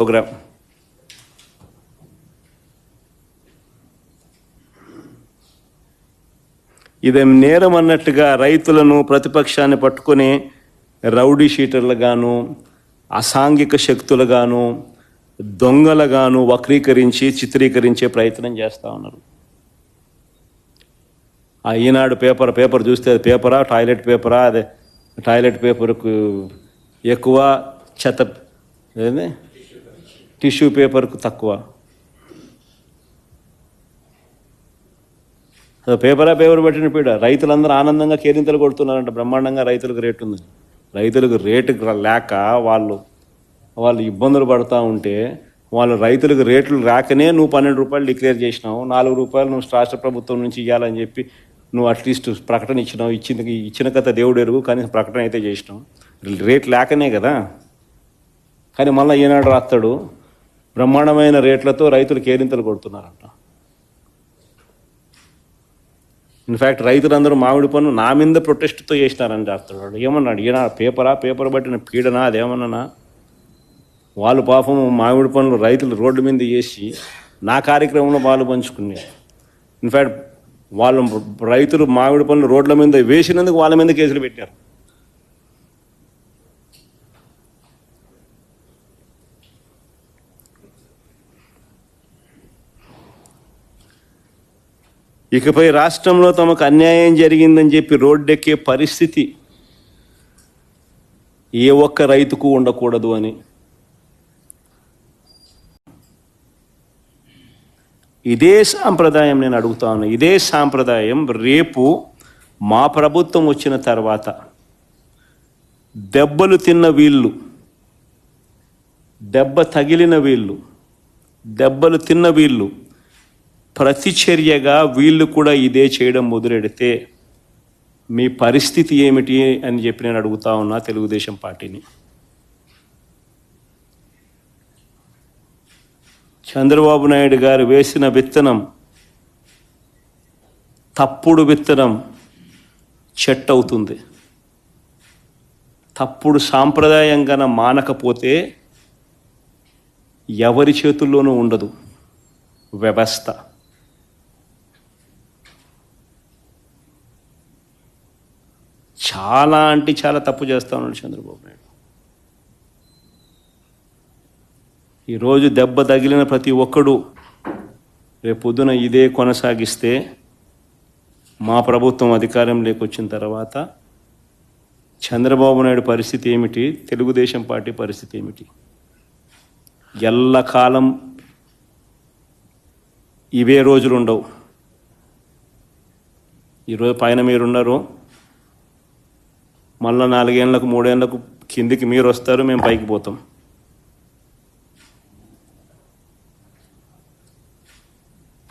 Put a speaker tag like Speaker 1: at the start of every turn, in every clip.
Speaker 1: program. ఇదేం నేరం అన్నట్టుగా రైతులను ప్రతిపక్షాన్ని పట్టుకొని రౌడీ షీటర్లుగాను అసాంఘిక శక్తులుగాను దొంగలుగాను వక్రీకరించి చిత్రీకరించే ప్రయత్నం చేస్తూ ఉన్నారు ఆ ఈనాడు పేపర్ పేపర్ చూస్తే అది పేపరా టాయిలెట్ పేపరా అదే టాయిలెట్ పేపర్కు ఎక్కువ చెత్త టిష్యూ పేపర్కు తక్కువ. అసలు పేపరా పేపర్ పెట్టిన పీడ. రైతులందరూ ఆనందంగా కేరింతలు కొడుతున్నారంట. బ్రహ్మాండంగా రైతులకు రేటు ఉంది. రైతులకు రేటు లేక వాళ్ళు వాళ్ళు ఇబ్బందులు పడుతూ ఉంటే వాళ్ళు రైతులకు రేట్లు రాకనే నువ్వు పన్నెండు రూపాయలు డిక్లేర్ చేసినావు. నాలుగు రూపాయలు నువ్వు రాష్ట్ర ప్రభుత్వం నుంచి ఇవ్వాలని చెప్పి నువ్వు అట్లీస్ట్ ప్రకటన ఇచ్చినావు. ఇచ్చిన ఇచ్చిన కథ దేవుడు ఎరుగు కానీ ప్రకటన అయితే చేసినావు. రేట్ లేకనే కదా. కానీ మళ్ళీ ఈనాడు రాస్తాడు బ్రహ్మాండమైన రేట్లతో రైతులు కేరింతలు కొడుతున్నారంట. ఇన్ఫ్యాక్ట్ రైతులందరూ మామిడి పన్ను నా మీద ప్రొటెస్ట్తో చేసినారని చేస్తున్నాడు ఏమన్నాడు? ఈయన పేపరా? పేపర్ పట్టిన పీడనా? అదేమన్నా వాళ్ళు పాపం మామిడి పనులు రైతులు రోడ్డు మీద చేసి నా కార్యక్రమంలో పాలు పంచుకున్నారు. ఇన్ఫ్యాక్ట్ వాళ్ళు రైతులు మామిడి పనులు రోడ్ల మీద వేసినందుకు వాళ్ళ మీద కేసులు పెట్టారు. ఇకపై రాష్ట్రంలో తమకు అన్యాయం జరిగిందని చెప్పి రోడ్డెక్కే పరిస్థితి ఏ ఒక్క రైతుకు ఉండకూడదు అని. ఇదే సాంప్రదాయం నేను అడుగుతాను ఇదే సాంప్రదాయం రేపు మా ప్రభుత్వం వచ్చిన తర్వాత దెబ్బలు తిన్న వీళ్ళు దెబ్బ తగిలిన వీళ్ళు దెబ్బలు తిన్న వీళ్ళు ప్రతిచర్యగా వీళ్ళు కూడా ఇదే చేయడం మొదలెడితే మీ పరిస్థితి ఏమిటి అని చెప్పి నేను అడుగుతా ఉన్నా తెలుగుదేశం పార్టీని. చంద్రబాబు నాయుడు గారు వేసిన విత్తనం తప్పుడు విత్తనం చెట్టు అవుతుంది. తప్పుడు సాంప్రదాయంగా మానకపోతే ఎవరి చేతుల్లోనూ ఉండదు. వ్యవస్థ. చాలా అంటే చాలా తప్పు చేస్తూ ఉన్నాడు చంద్రబాబు నాయుడు. ఈరోజు దెబ్బ తగిలిన ప్రతి ఒక్కడు రేపు పొద్దున ఇదే కొనసాగిస్తే మా ప్రభుత్వం అధికారంలోకి వచ్చిన తర్వాత చంద్రబాబు నాయుడు పరిస్థితి ఏమిటి? తెలుగుదేశం పార్టీ పరిస్థితి ఏమిటి? ఎల్లకాలం ఇవే రోజులు ఉండవు ఈరోజు పైన మీరున్నారు మళ్ళీ నాలుగేళ్ళకు మూడేళ్ళకు కిందికి మీరు వస్తారు మేము పైకి పోతాం.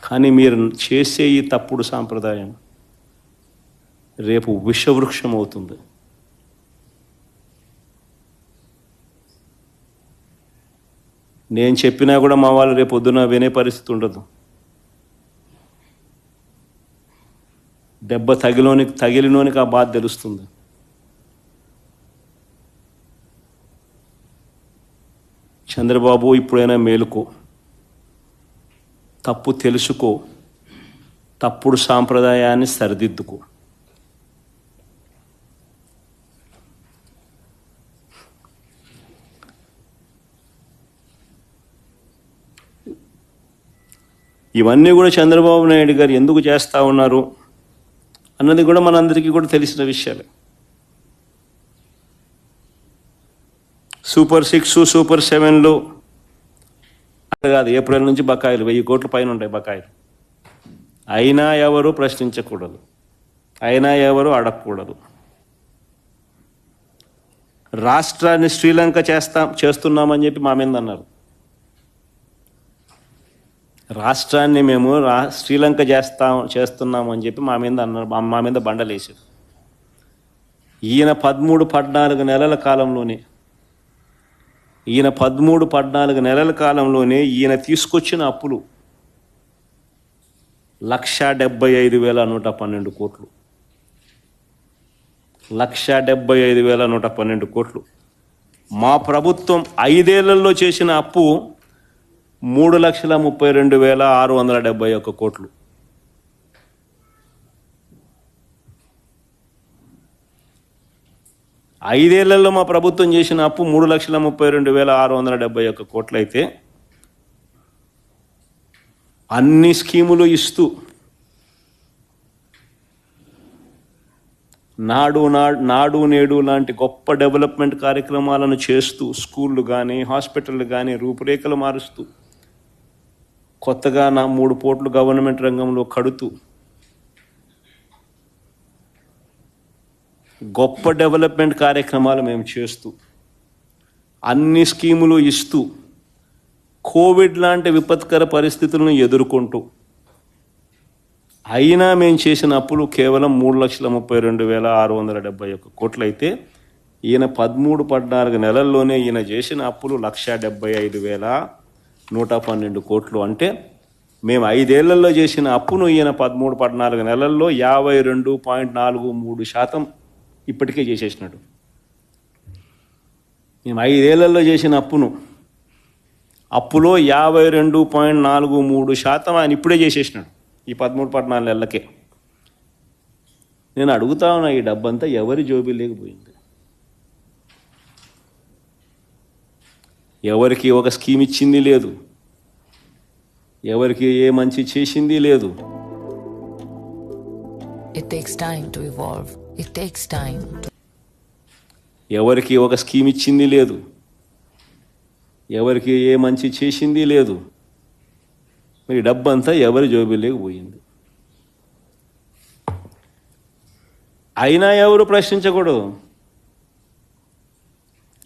Speaker 1: కానీ మీరు చేసే ఈ తప్పుడు సాంప్రదాయం రేపు విషవృక్షం అవుతుంది. నేను చెప్పినా కూడా మా వాళ్ళు రేపు పొద్దున వినే పరిస్థితి ఉండదు. దెబ్బ తగిలోనికి తగిలినోనికి ఆ బాధ తెలుస్తుంది. చంద్రబాబు ఇప్పుడైనా మేలుకో. తప్పు తెలుసుకో. తప్పుడు సాంప్రదాయాన్ని సరిదిద్దుకో. ఇవన్నీ కూడా చంద్రబాబు నాయుడు గారు ఎందుకు చేస్తూ ఉన్నారు అన్నది కూడా మనందరికీ కూడా తెలిసిన విషయాలే. సూపర్ సిక్స్ సూపర్ సెవెన్లు. అది కాదు ఏప్రిల్ నుంచి బకాయిలు వెయ్యి కోట్ల పైన ఉంటాయి బకాయిలు. అయినా ఎవరు ప్రశ్నించకూడదు. అయినా ఎవరు అడగకూడదు. రాష్ట్రాన్ని శ్రీలంక చేస్తాం చేస్తున్నామని చెప్పి మా మీద అన్నారు. రాష్ట్రాన్ని మేము రా శ్రీలంక చేస్తాం చేస్తున్నాము అని చెప్పి మా మీద అన్నారు మా మీద బండలేసారు ఈయన పదమూడు పద్నాలుగు నెలల కాలంలోనే ఈయన పదమూడు పద్నాలుగు నెలల కాలంలోనే ఈయన తీసుకొచ్చిన అప్పులు లక్ష డెబ్బై ఐదు వేల నూట పన్నెండు కోట్లు. లక్ష డెబ్బై ఐదు వేల నూట పన్నెండు కోట్లు. మా ప్రభుత్వం ఐదేళ్ళలో చేసిన అప్పు మూడు లక్షల ముప్పై రెండు వేల ఆరు వందల డెబ్బై ఒక్క కోట్లు. ఐదేళ్ళలో మా ప్రభుత్వం చేసిన అప్పు మూడు లక్షల ముప్పై రెండు వేల ఆరు వందల డెబ్బై ఒక్క కోట్లయితే అన్ని స్కీములు ఇస్తూ నాడు నా- నాడు నేడు లాంటి గొప్ప డెవలప్మెంట్ కార్యక్రమాలను చేస్తూ స్కూళ్ళు కానీ హాస్పిటళ్ళు కానీ రూపురేఖలు మారుస్తూ కొత్తగా నా మూడు పోట్లు గవర్నమెంట్ రంగంలో కడుతూ గొప్ప డెవలప్మెంట్ కార్యక్రమాలు మేము చేస్తూ అన్ని స్కీములు ఇస్తూ కోవిడ్ లాంటి విపత్కర పరిస్థితులను ఎదుర్కొంటూ అయినా మేము చేసిన అప్పులు కేవలం మూడు లక్షల ముప్పై రెండు వేల ఆరు వందల డెబ్బై ఒక్క కోట్లయితే ఈయన పదమూడు పద్నాలుగు నెలల్లోనే ఈయన చేసిన అప్పులు లక్ష డెబ్బై ఐదు వేల నూట పన్నెండు కోట్లు. అంటే మేము ఐదేళ్ళలో చేసిన అప్పును ఈయన పదమూడు పద్నాలుగు నెలల్లో యాభై రెండు పాయింట్ నాలుగు మూడు శాతం ఇప్పటికే చేసేసినాడు. మేము ఐదేళ్ళలో చేసిన అప్పును అప్పులో యాభై రెండు పాయింట్ నాలుగు మూడు శాతం ఆయన ఇప్పుడే చేసేసినాడు ఈ పదమూడు పద్నాలుగు నెలలకే. నేను అడుగుతా ఉన్నా ఈ డబ్బంతా ఎవరి జోబీ లేకపోయింది ఎవరికి ఒక స్కీమ్ ఇచ్చింది లేదు. ఎవరికి ఏ మంచి చేసింది లేదు.
Speaker 2: It takes time to evolve. It takes time
Speaker 1: ఎవరికి ఒక స్కీమ్ ఇచ్చింది లేదు. ఎవరికి ఏ మంచి చేసింది లేదు. మరి డబ్బంతా ఎవరి జోబీలోకి పోయింది? అయినా ఎవరు ప్రశ్నించకూడదు.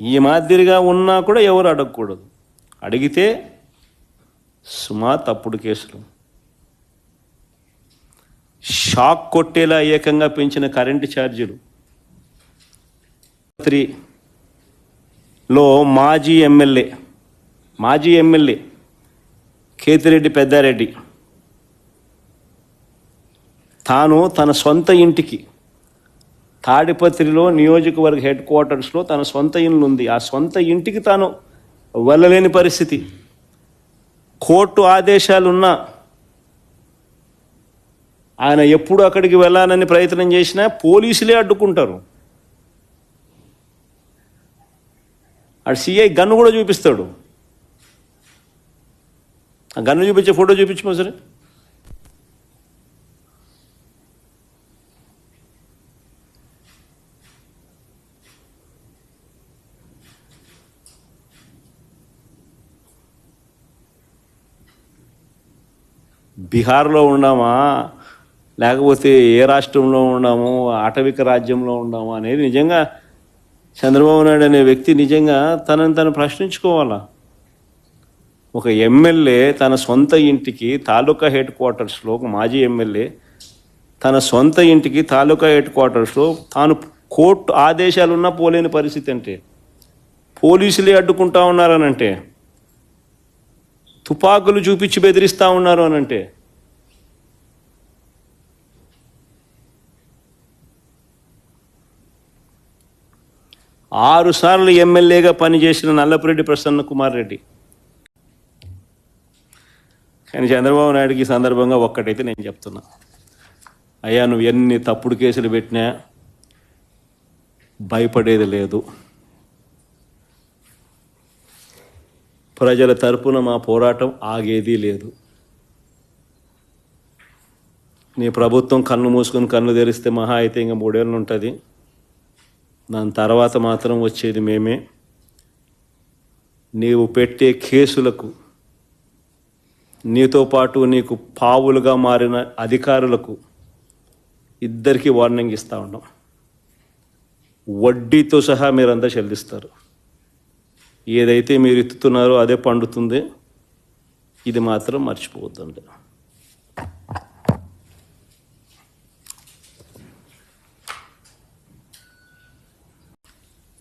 Speaker 1: ఈ మాదిరిగా ఉన్నా కూడా ఎవరు అడగకూడదు. అడిగితే సుమా తప్పుడు కేసులు. షాక్ కొట్టేలా ఏకంగా పెంచిన కరెంటు ఛార్జీలు. లో మాజీ ఎమ్మెల్యే మాజీ ఎమ్మెల్యే కేతిరెడ్డి పెద్దారెడ్డి. తాను తన సొంత ఇంటికి తాడిపత్రిలో నియోజకవర్గ హెడ్ క్వార్టర్స్లో తన సొంత ఇల్లు ఉంది ఆ సొంత ఇంటికి తాను వెళ్ళలేని పరిస్థితి. కోర్టు ఆదేశాలున్నా ఆయన ఎప్పుడు అక్కడికి వెళ్ళాలని ప్రయత్నం చేసినా పోలీసులే అడ్డుకుంటారు. ఆడు సిఐ గన్ను కూడా చూపిస్తాడు. ఆ గన్ను చూపించే ఫోటో చూపించమో సరే బీహార్లో ఉన్నామా? లేకపోతే ఏ రాష్ట్రంలో ఉన్నాము ఆటవిక రాజ్యంలో ఉన్నాము అనేది నిజంగా చంద్రబాబు నాయుడు అనే వ్యక్తి నిజంగా తనని తను ప్రశ్నించుకోవాలా? ఒక ఎమ్మెల్యే తన సొంత ఇంటికి తాలూకా హెడ్ క్వార్టర్స్లో ఒక మాజీ ఎమ్మెల్యే తన సొంత ఇంటికి తాలూకా హెడ్ క్వార్టర్స్లో తాను కోర్టు ఆదేశాలున్నా పోలేని పరిస్థితి అంటే పోలీసులే అడ్డుకుంటా ఉన్నారనంటే తుపాకులు చూపించి బెదిరిస్తూ ఉన్నారు అనంటే ఆరుసార్లు ఎమ్మెల్యేగా పనిచేసిన నల్లపురెడ్డి ప్రసన్న కుమార్ రెడ్డి. కానీ చంద్రబాబు నాయుడుకి ఈ సందర్భంగా ఒక్కటైతే నేను చెప్తున్నా. అయ్యా నువ్వు ఎన్ని తప్పుడు కేసులు పెట్టినా భయపడేది లేదు. ప్రజల తరపున మా పోరాటం ఆగేది లేదు. నీ ప్రభుత్వం కన్ను మూసుకొని కన్ను తెరిస్తే మహా అయితే ఇంకా మూడేళ్ళు ఉంటుంది దాని తర్వాత మాత్రం వచ్చేది మేమే. నీవు పెట్టే కేసులకు నీతో పాటు నీకు పావులుగా మారిన అధికారులకు ఇద్దరికి వార్నింగ్ ఇస్తూ ఉన్నాం. వడ్డీతో సహా మీరంతా చెల్లిస్తారు. ఏదైతే మీరు ఎత్తుతున్నారో అదే పండుతుంది. ఇది మాత్రం మర్చిపోవద్దండి.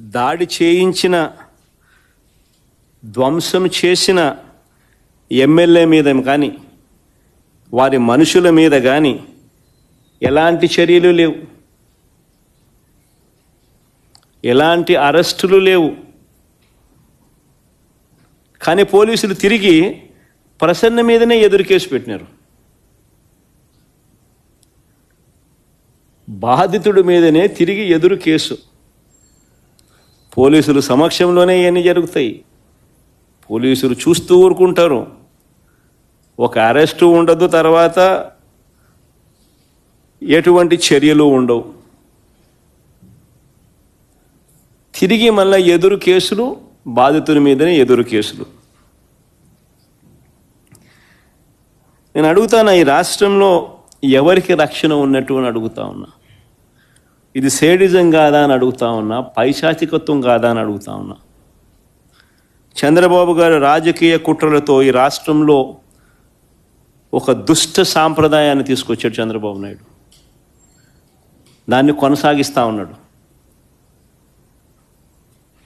Speaker 1: దాడి చేయించిన ధ్వంసం చేసిన ఎమ్మెల్యే మీద కానీ వారి మనుషుల మీద కానీ ఎలాంటి చర్యలు లేవు. ఎలాంటి అరెస్టులు లేవు. కానీ పోలీసులు తిరిగి ప్రసన్న మీదనే ఎదురు కేసు పెట్టినారు. బాధితుడి మీదనే తిరిగి ఎదురు కేసు. పోలీసులు సమక్షంలోనే ఇవన్నీ జరుగుతాయి. పోలీసులు చూస్తూ ఊరుకుంటారు. ఒక అరెస్టు ఉండదు తర్వాత ఎటువంటి చర్యలు ఉండవు. తిరిగి మళ్ళీ ఎదురు కేసులు బాధితుల మీదనే ఎదురు కేసులు. నేను అడుగుతాను ఈ రాష్ట్రంలో ఎవరికి రక్షణ ఉన్నట్టు అని అడుగుతా ఉన్నా? ఇది సేడిజం కాదా అని అడుగుతా ఉన్నా పైశాచికత్వం కాదా అని అడుగుతా ఉన్నా. చంద్రబాబు గారు రాజకీయ కుట్రలతో ఈ రాష్ట్రంలో ఒక దుష్ట సాంప్రదాయాన్ని తీసుకొచ్చాడు చంద్రబాబు నాయుడు. దాన్ని కొనసాగిస్తూ ఉన్నాడు.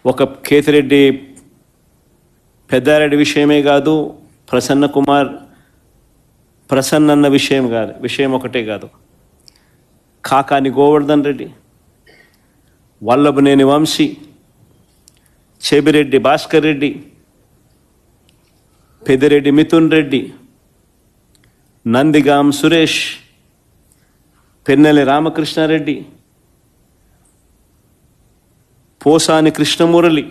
Speaker 1: ఒక కేతిరెడ్డి పెద్దారెడ్డి విషయమే కాదు ప్రసన్న కుమార్ ప్రసన్న అన్న విషయం కాదు విషయం ఒకటే కాదు. కాకాని గోవర్ధన్ రెడ్డి వల్లభనేని వంశీ చెబిరెడ్డి భాస్కర్ రెడ్డి పెదిరెడ్డి మిథున్ రెడ్డి నందిగాం సురేష్ పెన్నెల రామకృష్ణారెడ్డి పోసాని కృష్ణమురళి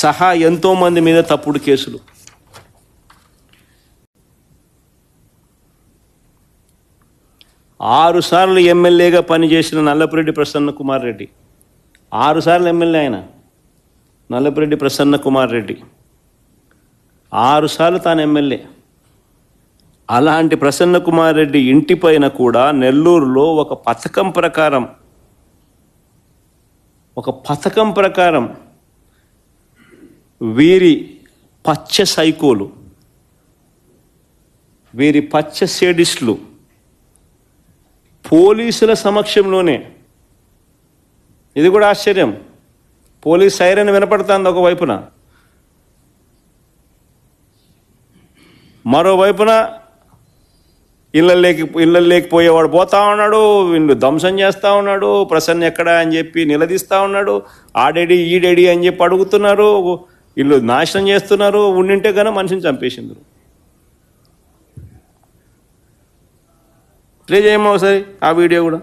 Speaker 1: సహా ఎంతోమంది మీద తప్పుడు కేసులు. ఆరుసార్లు ఎమ్మెల్యేగా పనిచేసిన నల్లపురెడ్డి ప్రసన్న కుమార్ రెడ్డి. ఆరు సార్లు ఎమ్మెల్యే ఆయన. నల్లపురెడ్డి ప్రసన్న కుమార్ రెడ్డి. ఆరుసార్లు తాను ఎమ్మెల్యే. అలాంటి ప్రసన్న కుమార్ రెడ్డి ఇంటిపైన కూడా నెల్లూరులో ఒక పథకం ప్రకారం ఒక పథకం ప్రకారం వీరి పచ్చ సైకోలు వీరి పచ్చ సేడిస్టులు పోలీసుల సమక్షంలోనే. ఇది కూడా ఆశ్చర్యం. పోలీస్ సైరన్ వినపడుతుంది ఒకవైపున మరోవైపున ఇళ్ళల్లోకి ఇళ్ళల్లోకి పోయేవాడు పోతా ఉన్నాడు వీళ్ళు ధ్వంసం చేస్తూ ఉన్నాడు ప్రసన్న ఎక్కడ అని చెప్పి నిలదీస్తూ ఉన్నాడు ఆడేడి ఈడేడి అని చెప్పి అడుగుతున్నారు వీళ్ళు నాశనం చేస్తున్నారు ఉండింటే కనుక మనిషిని చంపేసిండ్రు. ప్లే చేయమా ఒకసారి ఆ వీడియో కూడా.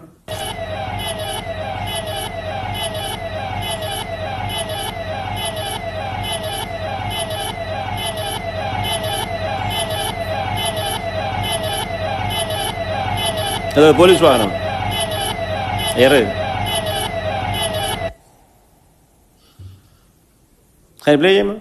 Speaker 1: అదే పోలీస్ వాహనం. ఎర్ర. కానీ ప్లే చేయమా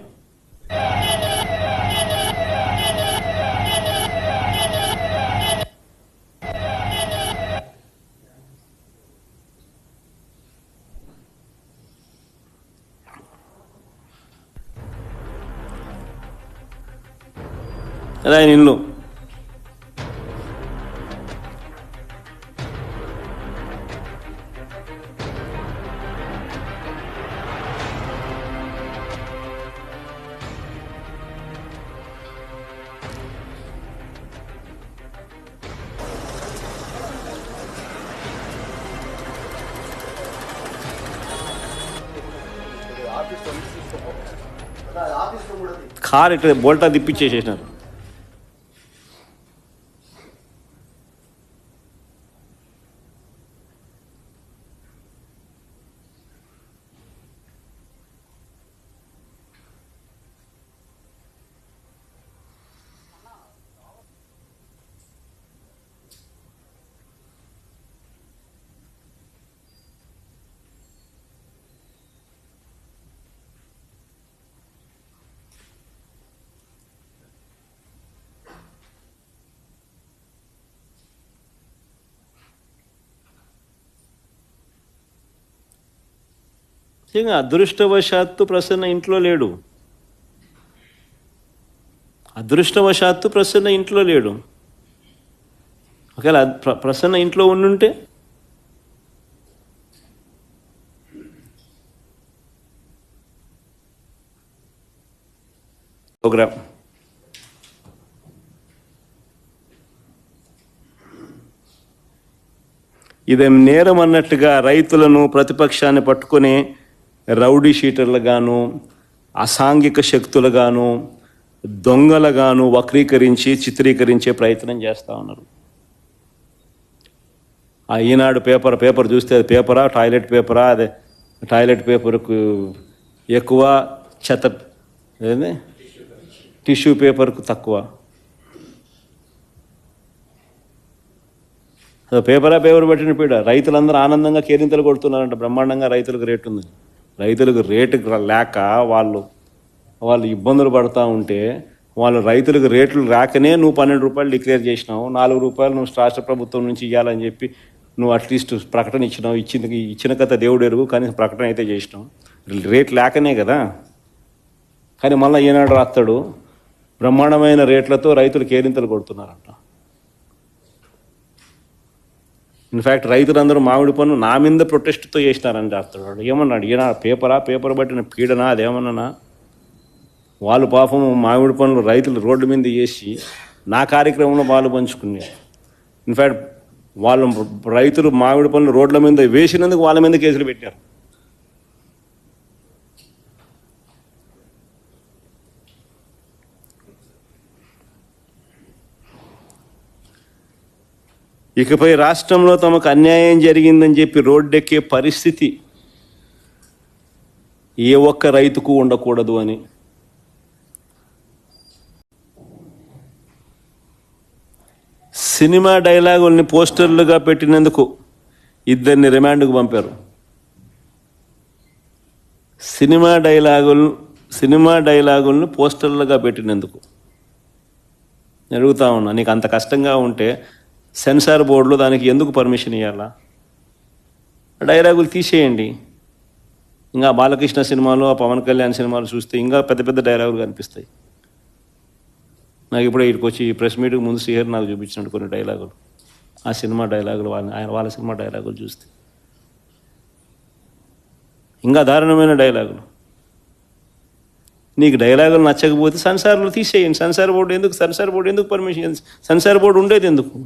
Speaker 1: అదే ఆయన ఇల్లు కార్ ఇట్లా బోల్టా తిప్పించేసేసినారు. నిజంగా అదృష్టవశాత్తు ప్రసన్న ఇంట్లో లేడు. అదృష్టవశాత్తు ప్రసన్న ఇంట్లో లేడు. ఒకవేళ ప్ర- ప్రసన్న ఇంట్లో ఉండుంటే? ప్రోగ్రామ్ ఇదేం నేరం అన్నట్టుగా రైతులను ప్రతిపక్షాన్ని పట్టుకునే రౌడీ షీటర్లుగాను అసాంఘిక శక్తులుగాను దొంగలుగాను వక్రీకరించి చిత్రీకరించే ప్రయత్నం చేస్తూ ఉన్నారు. ఆ ఈనాడు పేపర్ పేపర్ చూస్తే అది పేపరా టాయిలెట్ పేపరా అదే టాయిలెట్ పేపర్కు ఎక్కువ చెత్త ఏంది? టిష్యూ పేపర్కు తక్కువ. పేపరా పేపర్ పెట్టిన పీడ. రైతులందరూ ఆనందంగా కేరింతలు కొడుతున్నారంట. బ్రహ్మాండంగా రైతులకు రేటు ఉంది రైతులకు రేటు లేక వాళ్ళు వాళ్ళు ఇబ్బందులు పడుతూ ఉంటే వాళ్ళు రైతులకు రేట్లు రాకనే నువ్వు పన్నెండు రూపాయలు డిక్లేర్ చేసినావు నాలుగు రూపాయలు నువ్వు రాష్ట్ర ప్రభుత్వం నుంచి ఇవ్వాలని చెప్పి నువ్వు అట్లీస్ట్ ప్రకటన ఇచ్చినావు ఇచ్చిన ఇచ్చిన కథ దేవుడు ఎరుగు కానీ ప్రకటన అయితే చేసినావు. రేట్ లేకనే కదా. కానీ మళ్ళీ ఈనాడు రాస్తాడు బ్రహ్మాండమైన రేట్లతో రైతులు కేరింతలు కొడుతున్నారంట. ఇన్ఫ్యాక్ట్ రైతులందరూ మామిడి పన్ను నా మీద ప్రొటెస్ట్తో చేసినారని చేస్తున్నాడు ఏమన్నాడు ఈయన పేపరా పేపర్ పట్టిన పీడనా అదేమన్నా వాళ్ళు పాపం మామిడి పనులు రైతులు రోడ్డు మీద చేసి నా కార్యక్రమంలో పాలు పంచుకున్నారు. ఇన్ఫ్యాక్ట్ వాళ్ళు రైతులు మామిడి పనులు రోడ్ల మీద వేసినందుకు వాళ్ళ మీద కేసులు పెట్టారు. ఇకపై రాష్ట్రంలో తమకు అన్యాయం జరిగిందని చెప్పి రోడ్డెక్కే పరిస్థితి ఏ ఒక్క రైతుకు ఉండకూడదు అని. సినిమా డైలాగుల్ని పోస్టర్లుగా పెట్టినందుకు ఇద్దరిని రిమాండ్కు పంపారు. సినిమా డైలాగులు సినిమా డైలాగుల్ని పోస్టర్లుగా పెట్టినందుకు. జరుగుతూ అడుగుతా ఉన్నా నీకు అంత కష్టంగా ఉంటే సెన్సార్ బోర్డులో దానికి ఎందుకు పర్మిషన్ ఇవ్వాలా డైలాగులు తీసేయండి. ఇంకా బాలకృష్ణ సినిమాలు ఆ పవన్ కళ్యాణ్ సినిమాలు చూస్తే ఇంకా పెద్ద పెద్ద డైలాగులు కనిపిస్తాయి. నాకు ఇప్పుడే ఇక్కడికి వచ్చి ప్రెస్ మీట్కి ముందు శ్రీహర్ నాకు చూపించినట్టు కొన్ని డైలాగులు. ఆ సినిమా డైలాగులు వాళ్ళ ఆయన వాళ్ళ సినిమా డైలాగులు చూస్తే. ఇంకా దారుణమైన డైలాగులు. నీకు డైలాగులు నచ్చకపోతే సెన్సార్లు తీసేయండి. సెన్సార్ బోర్డు ఎందుకు సెన్సార్ బోర్డు ఎందుకు పర్మిషన్ సెన్సార్ బోర్డు ఉండేది ఎందుకు?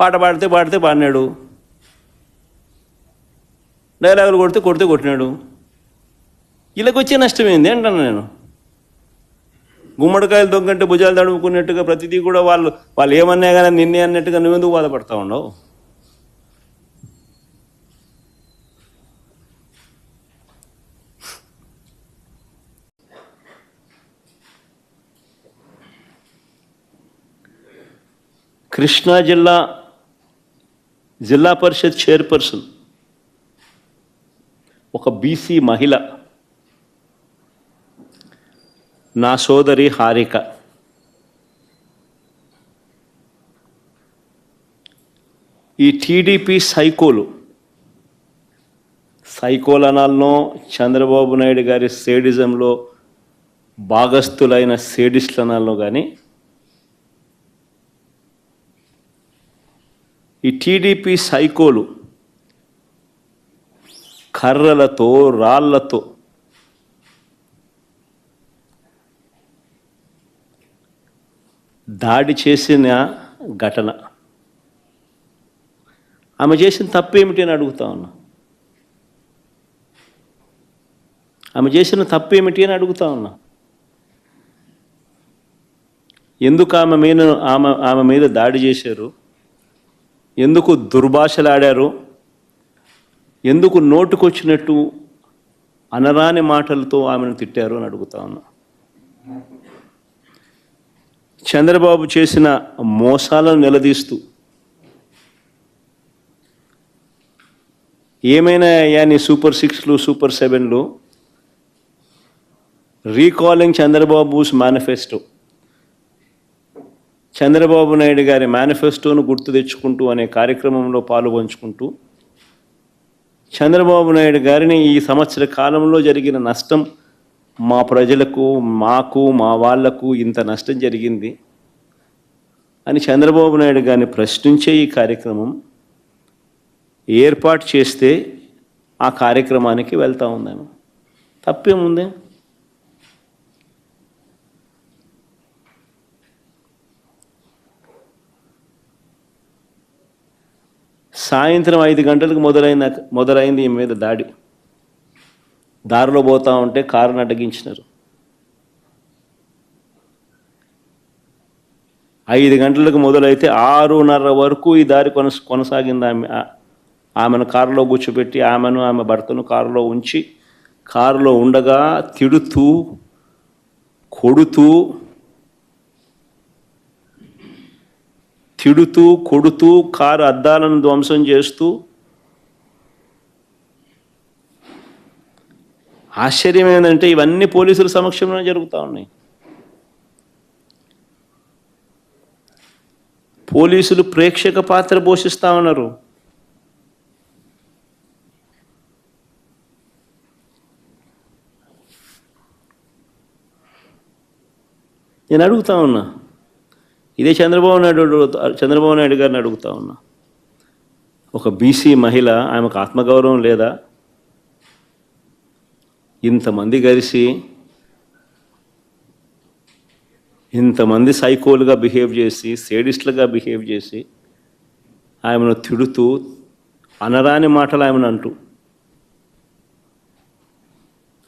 Speaker 1: పాట పాడితే పాడితే పాడినాడు. డైలాగులు కొడితే కొడితే కొట్టినాడు. ఇలాగొచ్చే నష్టం ఏంది అంటాను నేను. గుమ్మడికాయలు దొంగంటే భుజాలు తడుముకున్నట్టుగా ప్రతిదీ కూడా వాళ్ళు వాళ్ళు ఏమన్నా కానీ నిన్నే అన్నట్టుగా నువ్వెందుకు బాధపడతా ఉండవు కృష్ణా జిల్లా జిల్లా పరిషత్ చైర్పర్సన్ ఒక బీసీ మహిళ నా సోదరి హారిక. ఈ టీడీపీ సైకోలు సైకోలనాల్లో అనాలనో చంద్రబాబు నాయుడు గారి సేడిజంలో భాగస్థులైన సేడిస్టులు కానీ ఈ టీడీపీ సైకోలు కర్రలతో రాళ్ళతో దాడి చేసిన ఘటన. ఆమె చేసిన తప్పేమిటి అని అడుగుతా ఉన్నా. ఆమె చేసిన తప్పేమిటి అని అడుగుతా ఉన్నా. ఎందుకు ఆమె మీద ఆమె ఆమె మీద దాడి చేశారు? ఎందుకు దుర్భాషలాడారు? ఎందుకు నోటుకొచ్చినట్టు అనరాని మాటలతో ఆమెను తిట్టారు అని అడుగుతా ఉన్నా. చంద్రబాబు చేసిన మోసాలను నిలదీస్తూ ఏమైనా అయ్యా సూపర్ సిక్స్లు super సెవెన్లు? Recalling Chandrababu's manifesto. Chandrababu Naidu గారి మేనిఫెస్టోను గుర్తు తెచ్చుకుంటూ అనే కార్యక్రమంలో పాల్గొంచుకుంటూ చంద్రబాబు నాయుడు గారిని ఈ సంవత్సర కాలంలో జరిగిన నష్టం మా ప్రజలకు మాకు మా వాళ్ళకు ఇంత నష్టం జరిగింది అని చంద్రబాబు నాయుడు గారిని ప్రశ్నించే ఈ కార్యక్రమం ఏర్పాటు చేస్తే ఆ కార్యక్రమానికి వెళ్తూ ఉన్నాను తప్పేముంది? సాయంత్రం ఐదు గంటలకు మొదలైన మొదలైంది ఈ మీద దాడి. దారిలో పోతా ఉంటే కారును అడ్డగించినారు. ఐదు గంటలకు మొదలైతే ఆరున్నర వరకు ఈ దారి కొనస కొనసాగింది ఆమె. ఆమెను కారులో కూర్చోబెట్టి ఆమెను ఆమె భర్తను కారులో ఉంచి కారులో ఉండగా తిడుతూ కొడుతూ తిడుతూ కొడుతూ కారు అద్దాలను ధ్వంసం చేస్తూ. ఆశ్చర్యం ఏంటంటే ఇవన్నీ పోలీసుల సమక్షంలో జరుగుతూ ఉన్నాయి. పోలీసులు ప్రేక్షక పాత్ర పోషిస్తా ఉన్నారు. నేను అడుగుతా ఉన్నా ఇదే చంద్రబాబు నాయుడు చంద్రబాబు నాయుడు గారిని అడుగుతా ఉన్నా. ఒక బీసీ మహిళ ఆమెకు ఆత్మగౌరవం లేదా? ఇంతమంది కలిసి ఇంతమంది సైకోలుగా బిహేవ్ చేసి సేడిస్ట్లుగా బిహేవ్ చేసి ఆమెను తిడుతూ అనరాని మాటలు ఆమెను అంటూ.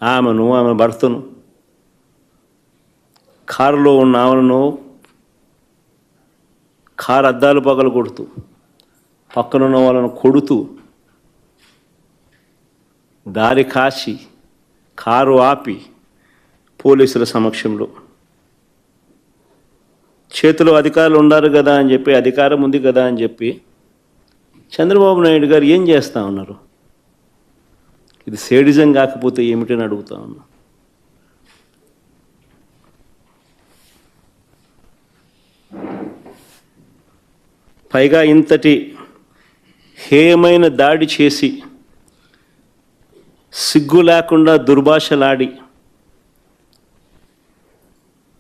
Speaker 1: ఆమెను ఆమె భర్తను కారులో ఉన్న ఆమెను కారు అద్దాలు పగలు కొడుతూ పక్కనున్న వాళ్ళను కొడుతూ దారి కాచి కారు ఆపి పోలీసుల సమక్షంలో. చేతిలో అధికారులు ఉన్నారు కదా అని చెప్పి అధికారం ఉంది కదా అని చెప్పి చంద్రబాబు నాయుడు గారు ఏం చేస్తా ఉన్నారు? ఇది సేడిజం కాకపోతే ఏమిటని అడుగుతా ఉన్నా. పైగా ఇంతటి హేయమైన దాడి చేసి సిగ్గు లేకుండా దుర్భాషలాడి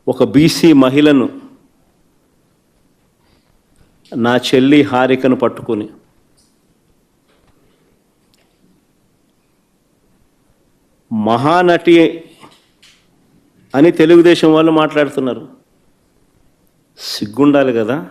Speaker 1: ఒక బీసీ మహిళను నా చెల్లి హారికను పట్టుకొని మహానటి అని తెలుగుదేశం వాళ్ళు మాట్లాడుతున్నారు. సిగ్గుండాలి కదా?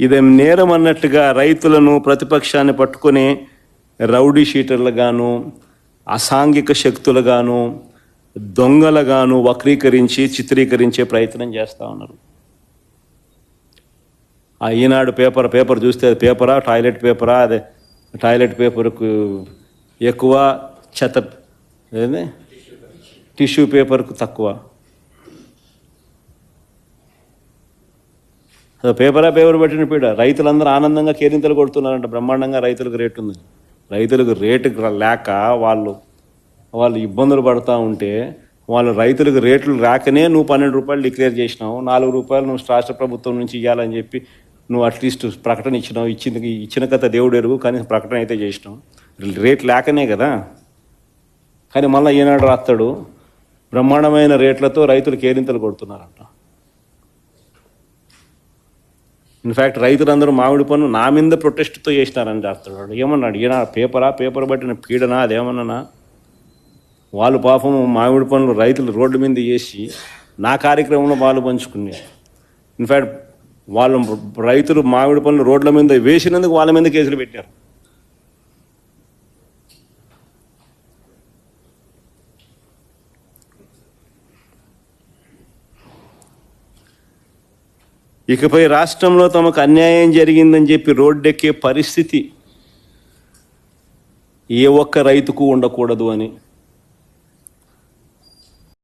Speaker 1: ఇదేం నేరం అన్నట్టుగా రైతులను ప్రతిపక్షాన్ని పట్టుకొని రౌడీ షీటర్లుగాను అసాంఘిక శక్తులుగాను దొంగలుగాను వక్రీకరించి చిత్రీకరించే ప్రయత్నం చేస్తూ ఉన్నారు. ఆ ఈనాడు పేపర్ పేపర్ చూస్తే అది పేపరా టాయిలెట్ పేపరా అదే టాయిలెట్ పేపర్కు ఎక్కువ చెత్త టిష్యూ పేపర్కు తక్కువ. పేపరా పేపర్ పెట్టిన పీడ. రైతులందరూ ఆనందంగా కేరింతలు కొడుతున్నారంట. బ్రహ్మాండంగా రైతులకు రేటు ఉంది. రైతులకు రేటు లేక వాళ్ళు వాళ్ళు ఇబ్బందులు పడుతూ ఉంటే వాళ్ళు రైతులకు రేట్లు రాకనే నువ్వు పన్నెండు రూపాయలు డిక్లేర్ చేసినావు. నాలుగు రూపాయలు నువ్వు రాష్ట్ర ప్రభుత్వం నుంచి ఇవ్వాలని చెప్పి నువ్వు అట్లీస్ట్ ప్రకటన ఇచ్చినావు. ఇచ్చిన ఇచ్చిన కథ దేవుడు ఎరుగు కానీ ప్రకటన అయితే చేసినావు. రేట్ లేకనే కదా. కానీ మళ్ళీ ఈనాడు రాస్తాడు. బ్రహ్మాండమైన రేట్లతో రైతులు కేరింతలు కొడుతున్నారంట. ఇన్ఫ్యాక్ట్ రైతులందరూ మామిడి పన్ను నా మీద ప్రొటెస్ట్తో చేసినారని చేస్తున్నాడు ఏమన్నాడు ఈయన పేపరా పేపర్ పట్టిన పీడనా అదేమన్నా వాళ్ళు పాపం మామిడి పనులు రైతులు రోడ్డు మీద చేసి నా కార్యక్రమంలో వాళ్ళు పంచుకున్నారు. ఇన్ఫ్యాక్ట్ వాళ్ళు రైతులు మామిడి పనులు రోడ్ల మీద వేసినందుకు వాళ్ళ మీద కేసులు పెట్టారు. ఇకపై రాష్ట్రంలో తమకు అన్యాయం జరిగిందని చెప్పి రోడ్డెక్కే పరిస్థితి ఏ ఒక్క రైతుకు ఉండకూడదు అని